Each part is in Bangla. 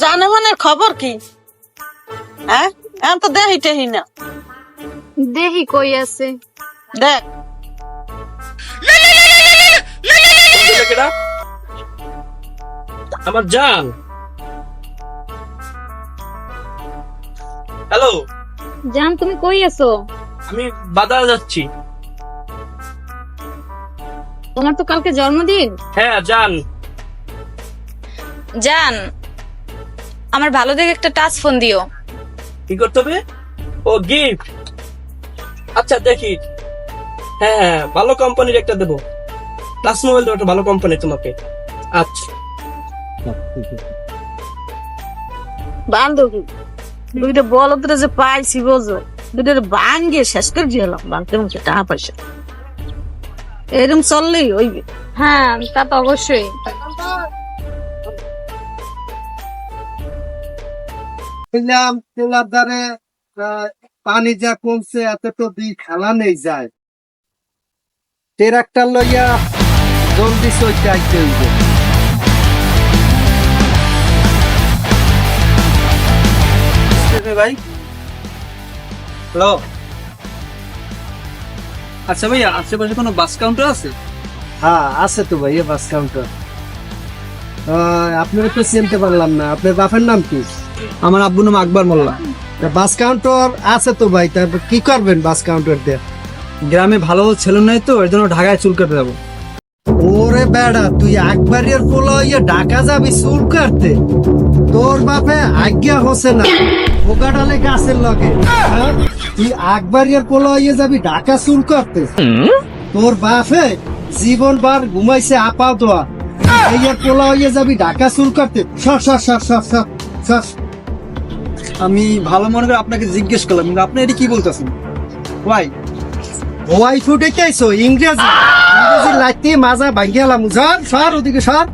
জানে খবর কি? হ্যাঁ? এখন তো দেহি টেহি না। দেহি কই আছে? দেখ। আমার জান। হ্যালো? জান তুমি কই আছো? আমি বাজারে যাচ্ছি। তোমার তো কালকে জন্মদিন। হ্যাঁ জান। জান আমার ভালো দেখে একটা টাচ ফোন দিও। কি করতে হবে? ও গিফট আচ্ছা দেখি। হ্যাঁ হ্যাঁ ভালো কোম্পানির একটা দেবো। প্লাস মোবাইল দেবো একটা ভালো কোম্পানি তোমাকে। আচ্ছা। বান্ধবী দুইটা বল বলদের যে পাইছি বোঝো। দুইটা ভাঙ্গে শেষ করে দিলাম ভাঙতে ভাঙতে টাকা পয়সা। এরকম চললেই ওই হ্যাঁ তা তো অবশ্যই। বুঝলাম তেলার দ্বারে পানি যা কমছে এত তো দুই খেলা নেই যায়। ট্রাক্টর লইয়া জলদি চলতে আইতে হইবে। ভাই। হ্যালো। আচ্ছা ভাইয়া আশেপাশে কোনো বাস কাউন্টার আছে? হ্যাঁ আছে তো ভাই বাস কাউন্টার আপনারা তো চিনতে পারলাম না। আপনার বাপের নাম কি? আমার আব্বুর নাম আকবর মোল্লা। বাস কাউন্টার আছে তো ভাই তারপর কি করবেন বাস কাউন্টার দিয়ে? গ্রামে ভালো ছেলে নাই তো, এর জন্য ঢাকায় চুল কাটতে যাব ওরে বেড়া, তুই একবারের পোলা হইয়া ঢাকা যাবি চুল কাটতে? তোর বাপে আজ্ঞা হচ্ছে না পোকাটালে গাছের লগে। হ্যাঁ? তুই একবারের পোলা হইয়া যাবি ঢাকা চুল কাটতে। তোর বাপে জীবন বার ঘুমাইছে আপা দোয়া এইয়ার পোলা হইয়া যাবি ঢাকা চুল কাটতে। সর সর সর সর সর সর আমি ভালো মনে করে আপনাকে জিজ্ঞেস করলাম আপনি এটি কি বলতেছেন? ওয়াই ওয়াই ফুটে চাইছো ইংরেজি। ইংরেজি লাইতে মাজা ভাঙ্গি হলাম সর সর ওদিকে সর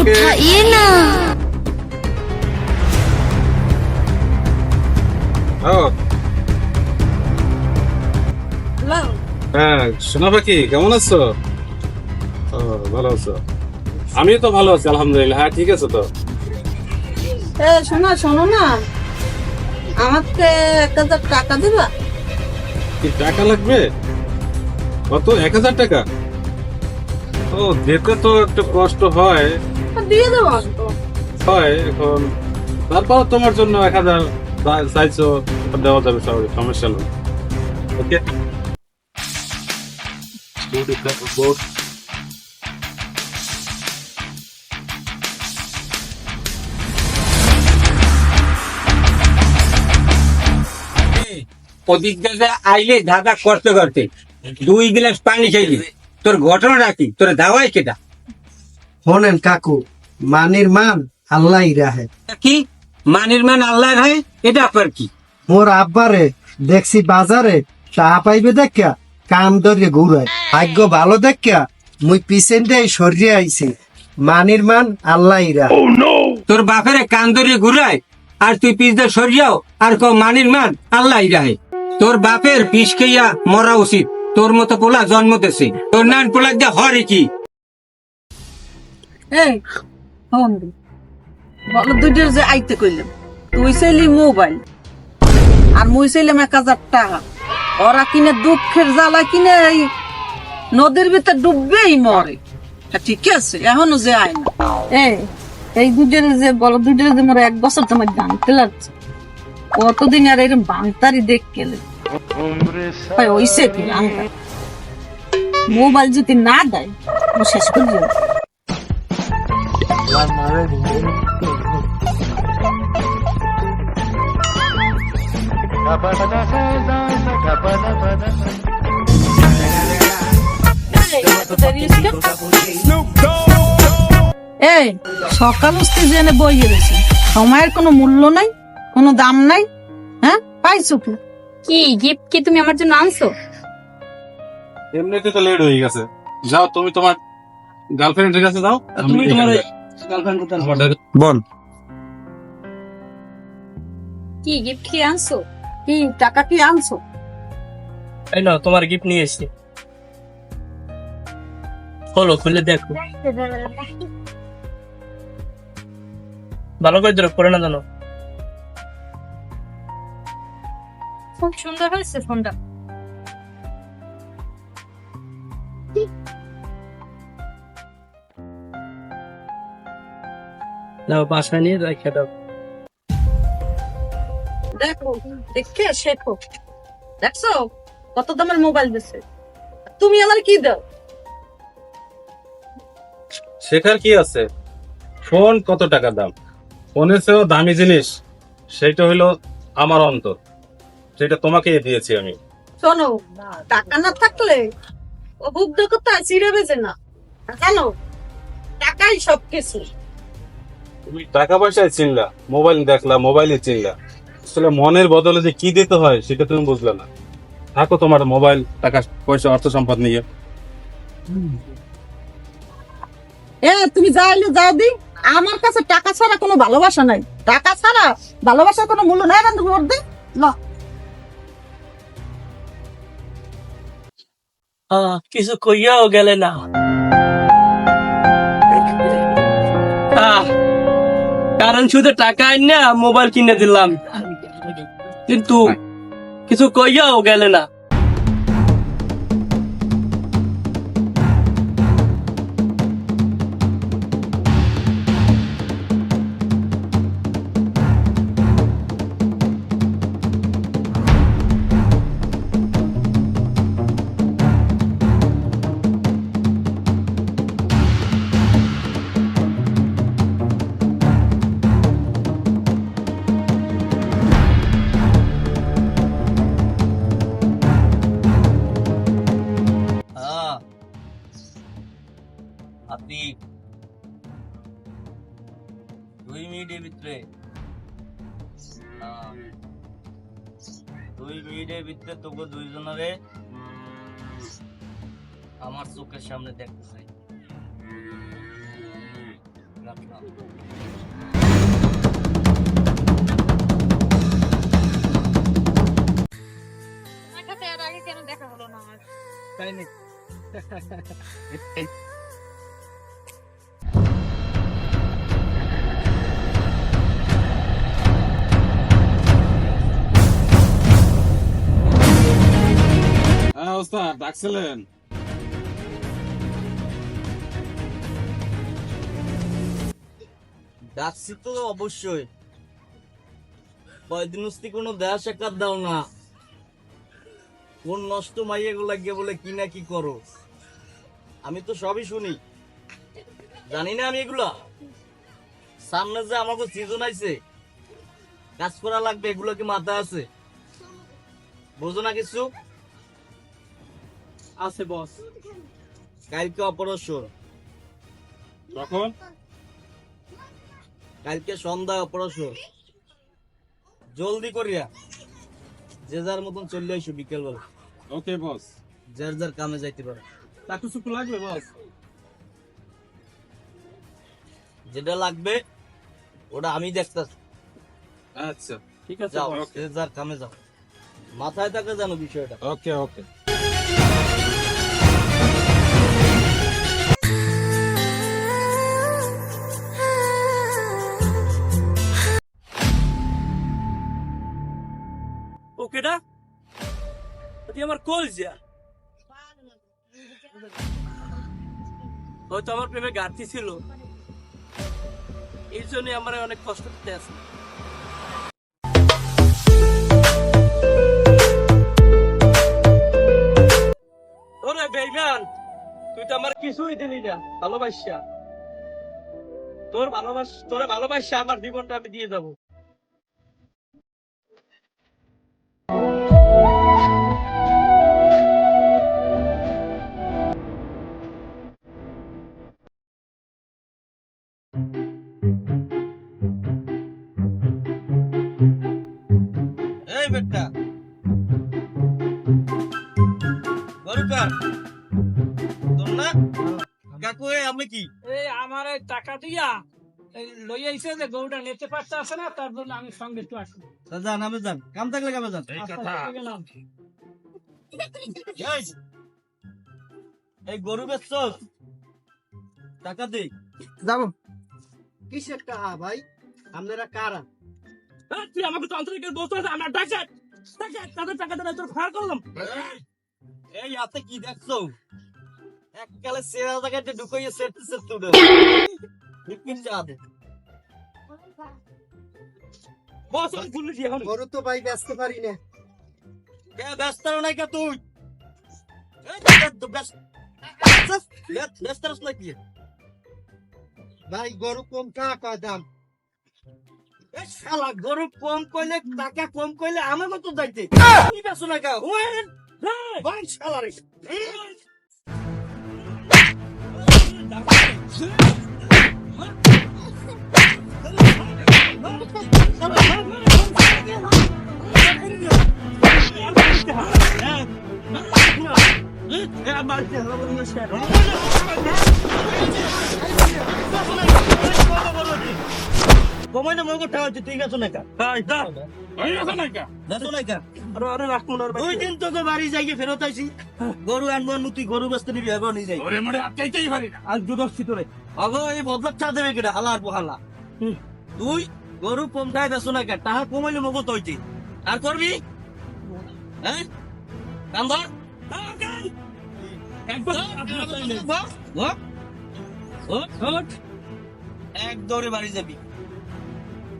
উঠাইয়ে না। হ্যাঁ। সোনা পাখি কেমন আছো? ও ভালো আছো। আমি তো ভালো আছি আলহামদুলিল্লাহ। হ্যাঁ ঠিক আছে তো? এ শোনো শোনো না। আমাকে এক হাজার টাকা দিবা? কি টাকা লাগবে? কত? এক হাজার টাকা? ও যেতে তো একটু কষ্ট হয়। দিয়ে দেবো হয় এখন। তারপর তোমার জন্য এক হাজার চাইছো দেওয়া যাবে সবাই সমস্যা নেই ওকে ওদিক দিয়ে আইলে ধাঁধা করতে করতে। দুই গ্লাস পানি খাইলি তোর ঘটনাটা কি? তোর দাওয়াই কেটা? শোনেন কাকু মানির মান আল্লাহ রাহে। কি? মানির মান আল্লাহ হয় এটা আপনার কি? মোর আব্বারে দেখছি বাজারে টাহা পাইবে দেখা কাম ধরে ঘুরায়। ভাগ্য ভালো দেখা মুই দিয়ে সরিয়ে আইছি। মানির মান আল্লাহ রা তোর বাপেরে কান ধরে ঘুরায় আর তুই পিছদা সরিয়াও আর কো মানির মান আল্লাহ রাহে তোর বাপের পিস খেইয়া মরা উচিত তোর মতো পোলা জন্ম দিছে। তোর নান পোলা দিয়ে হরে কি? এই বলো দুইটার যে আইতে কইলাম। তুই চাইলি মোবাইল। আর মুই চাইলাম এক হাজার টাকা। ওরা কিনে দুঃখের জ্বালা কিনে এই নদীর ভিতর ডুববেই মরে। ঠিক আছে, এখনও যে আয় না। এই এই দুইটার যে বলো, দুইটার যে মোর এক বছর তোমার জানতে লাগছে। কতদিন আর এরকম বাংতারি দেখ গেলে। ভাই ওইসে কি মোবাইল যদি না দেয় শেষ করে দিও। এই সকাল উঠতে জেনে বই গেছে সময়ের কোনো মূল্য নাই কোনো দাম নাই হ্যাঁ? পাইছো কি? কি গিফট কি তুমি আমার জন্য আনছো? এমনিতে তো লেট হয়ে গেছে। যাও তুমি তোমার গার্লফ্রেন্ডের কাছে যাও তুমি তোমার এখানে- গার্লফ্রেন্ড কোথায়? বল। কি গিফট কি আনছো? কি টাকা কি আনছো? এই নাও তোমার গিফট নিয়ে এসেছি। হলো খুলে দেখো। ভালো করে ধরো করে না জানো। খুব সুন্দর হয়েছে ফোনটা। নাও বাসায় নিয়ে রেখে দাও। দেখো দেখে শেখো। দেখছ কত দামের মোবাইল দিছে তুমি আমার কি দাও? শেখার কি আছে? ফোন কত টাকা দাম? ফোনের চেয়েও দামি জিনিস সেইটা হইল আমার অন্তর। সেটা তোমাকে দিয়েছি আমি। শোনো টাকা না থাকলে ও বুদ্ধ কোথায় চিড়ে বেজে না। জানো টাকাই সব কিছু তুমি টাকা পয়সায় চিনলা মোবাইল দেখলা মোবাইলে চিনলা। আসলে মনের বদলে যে কি দিতে হয় সেটা তুমি বুঝলে না। থাকো তোমার মোবাইল টাকা পয়সা অর্থ সম্পদ নিয়ে। এ তুমি যাইলে যাও দি। আমার কাছে টাকা ছাড়া কোনো ভালোবাসা নাই। টাকা ছাড়া ভালোবাসার কোনো মূল্য নাই দে। কিছু কইয়াও গেলে না। কারণ শুধু টাকা আইন না মোবাইল কিনে দিলাম। কিন্তু কিছু কইয়াও গেলে না। দুই মিনিটের ভিতরে তোকে দুইজনারে আমার চোখের সামনে দেখতে চাই দেখা হলো না আমার? তাই নাকি? ডাকছি তো অবশ্যই। কোনো দাও না। কোন নষ্টগুলা গিয়ে বলে কি না কি করো? আমি তো সবই শুনি। জানি না আমি এগুলা। সামনে যে আমাকে সিজন আইছে, কাজ করা লাগবে, এগুলো কি মাথা আছে? বোঝো না কিছু? আছে বস কালকে অপারেশন তখন কালকে সন্ধ্যা অপারেশন জলদি করিয়া। যে যার মতন চলে আইসো বিকেল বেলা ওকে বস যার যার কামে যাইতে পারে। চাকু চুকু লাগবে বস যেটা লাগবে ওটা আমি দেখতেছি। আচ্ছা। ঠিক আছে যাও যে যার কামে যাও। মাথায় থাকে জানো বিষয়টা। ওকে ওকে। ওকেটা ওটি আমার কল যা হয়তো আমার প্রেমে ছিল। এই আমার অনেক কষ্ট করতে আছে ওরে বেইমান, তুই তো আমার কিছুই দিলি না, ভালোবাসা। তোর ভালোবাস তোরে ভালোবাসা আমার জীবনটা আমি দিয়ে যাব। গরুকার কাকু আমি কি? এই আমার টাকা দিয়া লই আইছে যে গরুটা নিতে পারতে আসে না তার জন্য আমি সঙ্গে একটু আসি। যান আমি যান। কাম থাকলে কামে যান। আস্তে আস্তে এই, এই গরু বেচছ টাকা দে। যাব। কিসের টাকা ভাই? আপনারা কারা? তুই আমাকে তো আন্তরিক আমরা ডাকাত। ডাকাত তাদের টাকা দেবে তোর ফায়ার করলাম এই হাতে কি দেখছ? এককালে সেরা জায়গাতে ঢুকাইয়ে সেট সেট তুলে বিপিন চা দে। বস আমি ভুলে দিয়ে এখন। গরু তো ভাই ব্যস্ত পারি না। কে ব্যস্ত নাই কে তুই? নাকি? ভাই গরু কম টাকা দাম? শালা গরু কম কইলে টাকা কম কইলে আমার মতো যাইতে কি বেছো না কা ভাই শালা রে কমাই না মগো টাকা হচ্ছে ঠিক আছে না কা দেখো না কা আরে আরে রাখ মনে দুই দিন তোকে বাড়ি যাইয়ে ফেরত আইছি। গরু আনব আনব তুই গরু বেচতে নিবি এবার নিয়ে যাই। ওরে মনে আটকাইতেই পারি না। আজ দুদর্শি তোরে আগো এই বদলার চা দেবে কেটা হালার পোহালা তুই গরু কমটাই বেছো না কা টাকা কমাইলে মগো তৈতি আর করবি হ্যাঁ কাম ধর। এক দৌড়ে বাড়ি যাবি।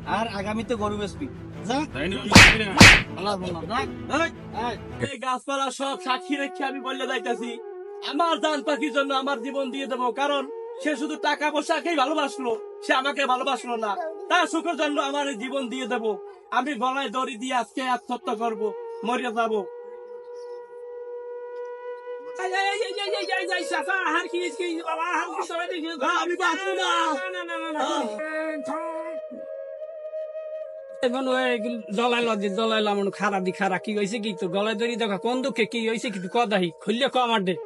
আর আগামীতে গরু বেচবি। এই গাছপালা সব সাক্ষী রেখে আমি বললে যাইতাছি আমার জান পাখির জন্য আমার জীবন দিয়ে দেবো কারণ সে শুধু টাকা পয়সাকেই ভালোবাসলো সে আমাকে ভালোবাসলো না তার সুখের জন্য আমার জীবন দিয়ে দেবো আমি গলায় দড়ি দিয়ে আজকে আত্মহত্যা করব মরিয়া যাব এই, এই, এই, দি কি হয়েছে কি তোর গলায় ধরি দেখা কোন দুঃখে কি হয়েছে কি কদাহি খুললে ক আমার দে।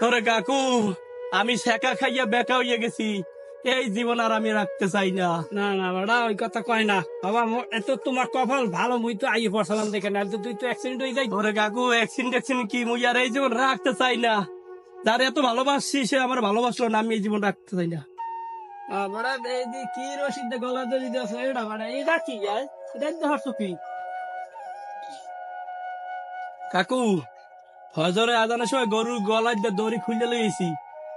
তোরে কাকু আমি শেখা খাইয়া বেকা হইয়া গেছি এই জীবন আর আমি রাখতে চাই না। না না বাড়া ওই কথা কয় না। বাবা মো- এত তোমার কপাল ভালো মুই তো আইয়ে পড়ছিলাম দেখে না তুই তো অ্যাক্সিডেন্ট হয়ে যাই। তোরে কাকু অ্যাক্সিডেন্ট অ্যাক্সিডেন্ট কি মুই আর এই জীবন রাখতে চাই না। যার এত ভালোবাসছি সে আমার ভালোবাসলো না আমি এই জীবন রাখতে চাই না। কি কাকু, হজরে আজানের সময় গরুর দিয়ে দড়ি খুলে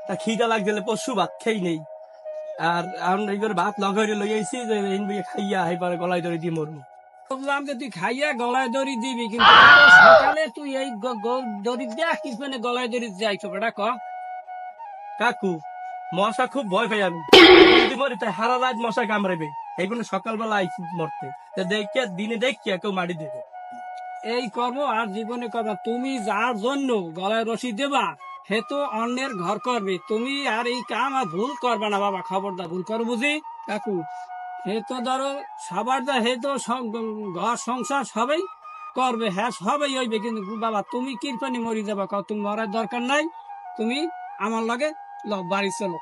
তা খিদা পশু ভাত খেই নেই। আর আমরা ভাত লগাই যে খাইয়া হাইপারে গলায় দড়ি দিয়ে মরবো। বললাম যে তুই খাইয়া গলায় দড়ি দিবি, কিন্তু সকালে তুই এই দড়ি দেখ কি মানে গলায় দড়ি যাইছো, বেটা কাকু, মশা খুব ভয় পাই আমি। যদি মরি তাই হারা রাত মশা কামড়াবে এই জন্য সকালবেলা আইছি মরতে। দেখিয়া, দিনে দেখিয়া কেউ মারি দেবে। এই কর্ম আর জীবনে তুমি যার জন্য গলায় রশি দেবা হে তো অন্যের ঘর করবে। তুমি আর এই কাম আর ভুল করবে না বাবা, খবরদার, ভুল করো বুঝি? কাকু হে তো ধরো, সবার দা হে তো ঘর সংসার সবাই করবে হ্যাঁ সবাই হইবে। কিন্তু বাবা, তুমি কিরপানি মরি যাবা? তুমি মরার দরকার নাই। তুমি আমার লগে বাড়ি চলো।